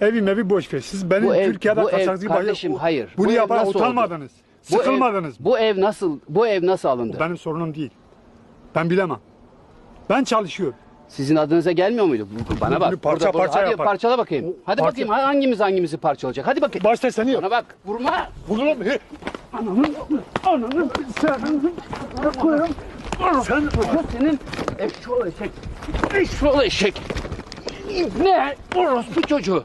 Evi boş ver. Siz benim Bu ev- Türkiye'de bu ev- kaçaklı kardeşim, hayır. Bunu Bu ev yaparak nasıl utanmadınız. Bu ev- Sıkılmadınız. Bu ev nasıl bu ev nasıl alındı? Benim sorunum değil. Ben bilemem. Ben çalışıyorum. Sizin adınıza gelmiyor muydu? Bu- Bana bak. Bunu parça Burada- burada- parça Hadi yapar. parçala bakayım. O Hadi parça- bakayım hangimiz hangimizi parçalayacak? Hadi bakayım. Başta seni. Bana bak. Vurma. Vururum. He. Ananı sen koyarım. Sen Senin eşşoğlu eşek. Eşşoğlu eşek. Ne? Orospu çocuğu.